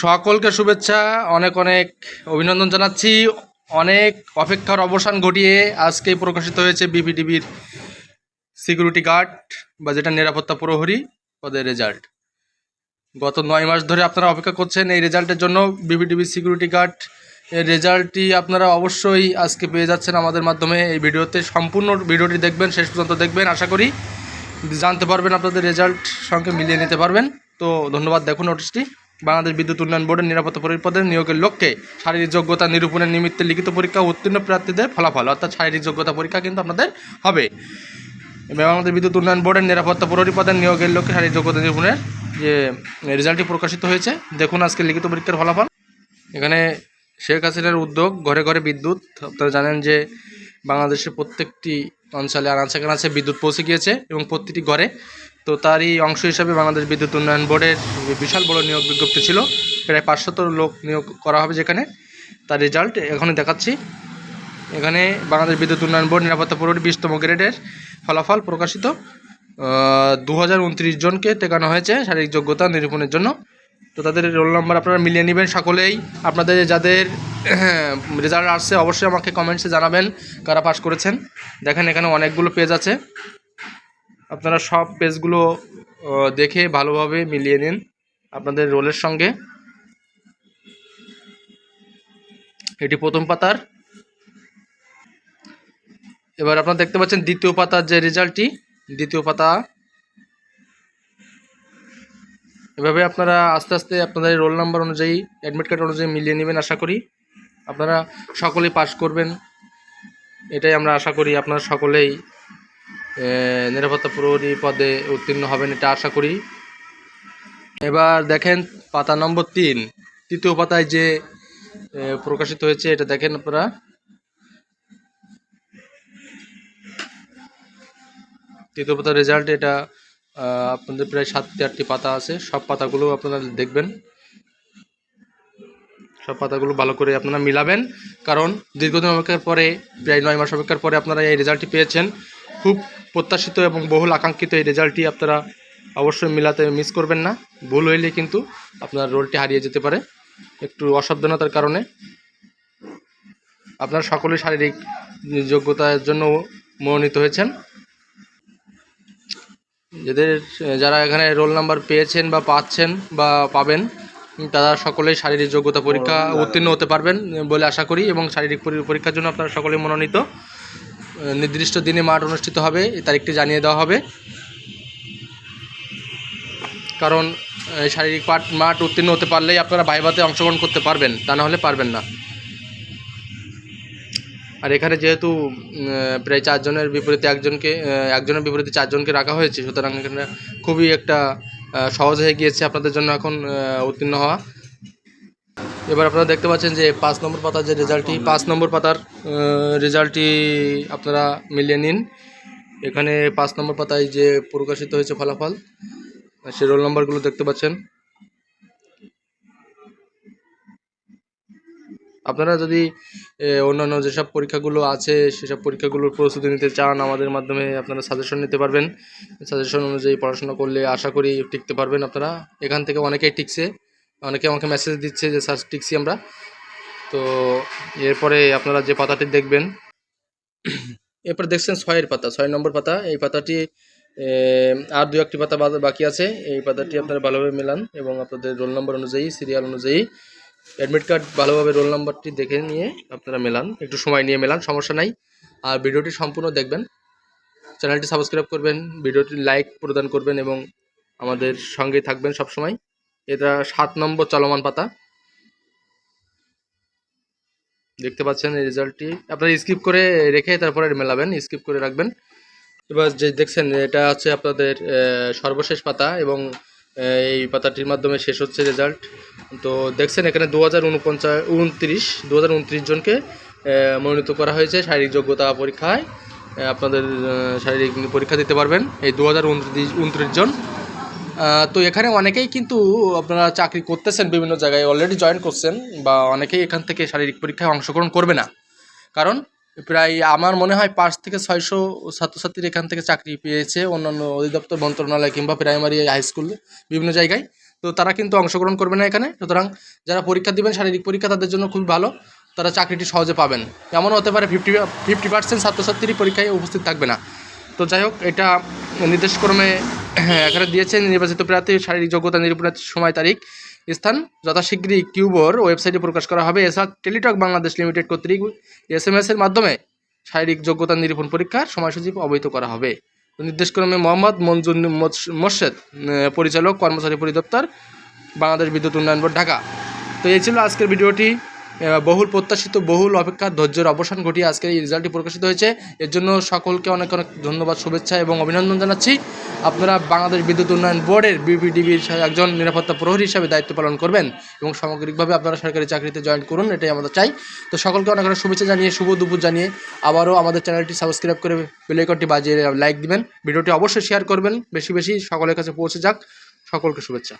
সকলকে শুভেচ্ছা, অনেক অনেক অভিনন্দন জানাচ্ছি। অনেক অপেক্ষার অবসান ঘটিয়ে আজকে প্রকাশিত হয়েছে বিবিডিবির সিকিউরিটি গার্ড বা যেটা নিরাপত্তা প্রহরী পদের রেজাল্ট। গত নয় মাস ধরে আপনারা অপেক্ষা করছেন এই রেজাল্টের জন্য। বিবিডিবি সিকিউরিটি গার্ড এর রেজাল্টটি আপনারা অবশ্যই আজকে পেয়ে যাচ্ছেন আমাদের মাধ্যমে এই ভিডিওতে। সম্পূর্ণ ভিডিওটি দেখবেন, শেষ পর্যন্ত দেখবেন। আশা করি জানতে পারবেন, আপনাদের রেজাল্ট সঙ্গে মিলিয়ে নিতে পারবেন। তো ধন্যবাদ দেখুন নোটিশটি বাংলাদেশ বিদ্যুৎ উন্নয়ন বোর্ডের নিরাপত্তা পরিপদের নিয়োগের লক্ষ্যে শারীরিক যোগ্যতা নিরূপণের নিমিত্তে লিখিত পরীক্ষা উত্তীর্ণ প্রার্থীদের ফলাফল, অর্থাৎ শারীরিক যোগ্যতা পরীক্ষা কিন্তু আপনাদের হবে। আমাদের বিদ্যুৎ উন্নয়ন বোর্ডের নিরাপত্তা প্রহরী পদের নিয়োগের লক্ষ্যে শারীরিক যোগ্যতা নিরূপণের, যে, রেজাল্টটি প্রকাশিত হয়েছে, দেখুন আজকে লিখিত পরীক্ষার ফলাফল। এখানে শেখ হাসিনার উদ্যোগ, ঘরে ঘরে বিদ্যুৎ, আপনারা জানেন যে বাংলাদেশের প্রত্যেকটি অঞ্চলে আনাচে কানাচে বিদ্যুৎ পৌঁছে গিয়েছে এবং প্রতিটি ঘরে তো তারই অংশ হিসাবে বাংলাদেশ বিদ্যুৎ উন্নয়ন বোর্ডের বিশাল বড় নিয়োগ বিজ্ঞপ্তি ছিল। প্রায় পাঁচশত লোক নিয়োগ করা হবে যেখানে। তার রেজাল্ট এখনই দেখাচ্ছি। এখানে বাংলাদেশ বিদ্যুৎ উন্নয়ন বোর্ড নিরাপত্তা পরিবারের বিশতম গ্রেডের ফলাফল প্রকাশিত। দু হাজার উনত্রিশ জনকে টেকানো হয়েছে শারীরিক যোগ্যতা নিরূপণের জন্য। তো তাদের রোল নাম্বার আপনারা মিলিয়ে নেবেন সকলেই। আপনাদের যাদের রেজাল্ট আসছে অবশ্যই আমাকে কমেন্টসে জানাবেন কারা পাস করেছেন। দেখেন এখানে অনেকগুলো পেজ আছে। আপনারা সব পেজগুলো দেখে ভালোভাবে মিলিয়ে নিন আপনাদের রোলের সঙ্গে। এটি প্রথম পাতার। এবার আপনারা দেখতে পাচ্ছেন দ্বিতীয় পাতার যে রেজাল্টটি, দ্বিতীয় পাতা। এভাবে আপনারা আস্তে আস্তে আপনাদের রোল নাম্বার অনুযায়ী, অ্যাডমিট কার্ড অনুযায়ী মিলিয়ে নেবেন আশা করি। আপনারা সকলেই পাস করবেন। এটাই আমরা আশা করি আপনারা সকলেই নিরাপত্তা প্রহরী পদে উত্তীর্ণ হবেন এটা আশা করি। এবার দেখেন পাতা নম্বর তিন, তৃতীয় পাতায় যে প্রকাশিত হয়েছে, এটা দেখেন আপনারা। তৃতীয় পাতার রেজাল্ট এটা আপনাদের প্রায় সাতটি আটটি পাতা আছে, সব পাতাগুলো আপনারা দেখবেন। সব পাতাগুলো ভালো করে আপনারা মিলাবেন, কারণ দীর্ঘদিন অপেক্ষার পরে, প্রায় নয় মাস অপেক্ষার পরে আপনারা এই রেজাল্টটি পেয়েছেন। খুব প্রত্যাশিত এবং বহুল আকাঙ্ক্ষিত এই রেজাল্টটি আপনারা অবশ্যই মিলাতে মিস করবেন না। ভুল হইলে কিন্তু আপনার রোলটি হারিয়ে যেতে পারে। একটু অসাবধানতার কারণে আপনারা সকলেই শারীরিক যোগ্যতার জন্য মনোনীত হয়েছেন। যাদের যারা এখানে রোল নাম্বার পেয়েছেন বা পাচ্ছেন বা পাবেন তারা সকলেই শারীরিক যোগ্যতা পরীক্ষা উত্তীর্ণ হতে পারবেন বলে আশা করি এবং শারীরিক পরীক্ষার জন্য আপনারা সকলেই মনোনীত। নির্দিষ্ট দিনে মাঠ অনুষ্ঠিত হবে, এই তারিখটি জানিয়ে দেওয়া হবে। কারণ শারীরিক পাঠ, মাঠ উত্তীর্ণ হতে পারলেই আপনারা ভাইভাতে অংশগ্রহণ করতে পারবেন, তা না হলে পারবেন না। আর এখানে যেহেতু প্রায় চারজনের বিপরীতে একজনকে একজনের বিপরীতে চারজনকে রাখা হয়েছে, সুতরাং এখানে খুবই একটা সহজ হয়ে গিয়েছে আপনাদের জন্য এখন উত্তীর্ণ হওয়া। এবার আপনারা দেখতে পাচ্ছেন যে পাঁচ নম্বর পাতার যে রেজাল্টটি, পাঁচ নম্বর পাতার রেজাল্টটি আপনারা মিলিয়ে নিন। এখানে পাঁচ নম্বর পাতায় যে প্রকাশিত হয়েছে ফলাফল, সে রোল নম্বরগুলো দেখতে পাচ্ছেন। আপনারা যদি অন্যান্য যেসব পরীক্ষাগুলো আছে, সেসব পরীক্ষাগুলোর প্রস্তুতি নিতে চান, আমাদের মাধ্যমে আপনারা সাজেশন নিতে পারবেন। সাজেশন অনুযায়ী পড়াশোনা করলে আশা করি টিকতে পারবেন আপনারা। এখান থেকে অনেকেই টিকছে। অনেকে আমাকে মেসেজ দিচ্ছে যে, স্যার, টিকছি আমরা। তো এরপরে আপনারা যে পাতাটি দেখবেন, এরপর দেখছেন ছয়ের পাতা, ছয় নম্বর পাতা। এই পাতাটি আর দু একটি পাতা বাকি আছে। এই পাতাটি আপনারা ভালোভাবে মেলান এবং আপনাদের রোল নম্বর অনুযায়ী, সিরিয়াল অনুযায়ী, অ্যাডমিট কার্ড ভালোভাবে রোল নাম্বারটি দেখে নিয়ে আপনারা মেলান। একটু সময় নিয়ে মেলান, সমস্যা নাই। আর ভিডিওটি সম্পূর্ণ দেখবেন। চ্যানেলটি সাবস্ক্রাইব করবেন, ভিডিওটি লাইক প্রদান করবেন এবং আমাদের সঙ্গেই থাকবেন সব সময় এটা সাত নম্বর চলমান পাতা। দেখতে পাচ্ছেন এই রেজাল্টটি আপনারা স্কিপ করে রেখে তারপরে মেলাবেন স্কিপ করে রাখবেন। এবার যে দেখছেন, এটা হচ্ছে আপনাদের সর্বশেষ পাতা এবং এই পাতাটির মাধ্যমে শেষ হচ্ছে রেজাল্ট তো দেখছেন, এখানে দু হাজার উনপঞ্চাশ উনত্রিশ দু হাজার উনত্রিশ জনকে মনোনীত করা হয়েছে শারীরিক যোগ্যতা পরীক্ষায়। আপনাদের শারীরিক পরীক্ষা দিতে পারবেন। এই দু হাজার উনত্রিশ জন। তো এখানে অনেকেই কিন্তু আপনারা চাকরি করতেছেন বিভিন্ন জায়গায় অলরেডি জয়েন করছেন বা অনেকেই এখান থেকে শারীরিক পরীক্ষায় অংশগ্রহণ করবে না। কারণ প্রায় আমার মনে হয় পাঁচ থেকে ছয়শো ছাত্রছাত্রীর এখান থেকে চাকরি পেয়েছে অন্যান্য অধিদপ্তর, মন্ত্রণালয় কিংবা প্রাইমারি হাই স্কুল বিভিন্ন জায়গায়। তো তারা কিন্তু অংশগ্রহণ করবে না এখানে। সুতরাং যারা পরীক্ষা দিবেন, শারীরিক পরীক্ষা তাদের জন্য খুবই ভালো। তারা চাকরিটি সহজে পাবেন। এমনও হতে পারে ফিফটি ফিফটি পার্সেন্ট ছাত্রছাত্রী পরীক্ষায় উপস্থিত থাকবে না। তো যাই হোক, এটা নির্দেশক্রমে এখানে দিয়েছেন নির্বাচিত প্রার্থী, শারীরিক যোগ্যতা নিরূপণের সময় তারিখ, স্থান, যথাশীঘ্রই কিউবোর ওয়েবসাইটে প্রকাশ করা হবে। এছাড়া টেলিটক বাংলাদেশ লিমিটেড কর্তৃক এস এম এর মাধ্যমে শারীরিক যোগ্যতা নিরূপণ পরীক্ষার সময়সূচি অবহিত করা হবে। নির্দেশক্রমে মোহাম্মদ মঞ্জুর মোর্শেদ পরিচালক, কর্মচারী পরিদপ্তর, বাংলাদেশ বিদ্যুৎ উন্নয়ন বোর্ড, ঢাকা। তো এই ছিল আজকের ভিডিওটি। বহুল প্রত্যাশিত, বহুল অপেক্ষা, ধৈর্যের অবসান ঘটিয়ে আজকের এই রেজাল্টটি প্রকাশিত হয়েছে। এর জন্য সকলকে অনেক অনেক ধন্যবাদ, শুভেচ্ছা এবং অভিনন্দন জানাচ্ছি। আপনারা বাংলাদেশ বিদ্যুৎ উন্নয়ন বোর্ডের বিপিডিবির একজন নিরাপত্তা প্রহরী হিসাবে দায়িত্ব পালন করবেন এবং সামগ্রিকভাবে আপনারা সরকারি চাকরিতে জয়েন করুন, এটাই আমরা চাই। তো সকলকে অনেক অনেক শুভেচ্ছা জানিয়ে, শুভ দুপুর জানিয়ে আবারও আমাদের চ্যানেলটি সাবস্ক্রাইব করে বেলাইকনটি বাজিয়ে লাইক দিবেন। ভিডিওটি অবশ্যই শেয়ার করবেন। বেশি বেশি সকলের কাছে পৌঁছে যাক। সকলকে শুভেচ্ছা।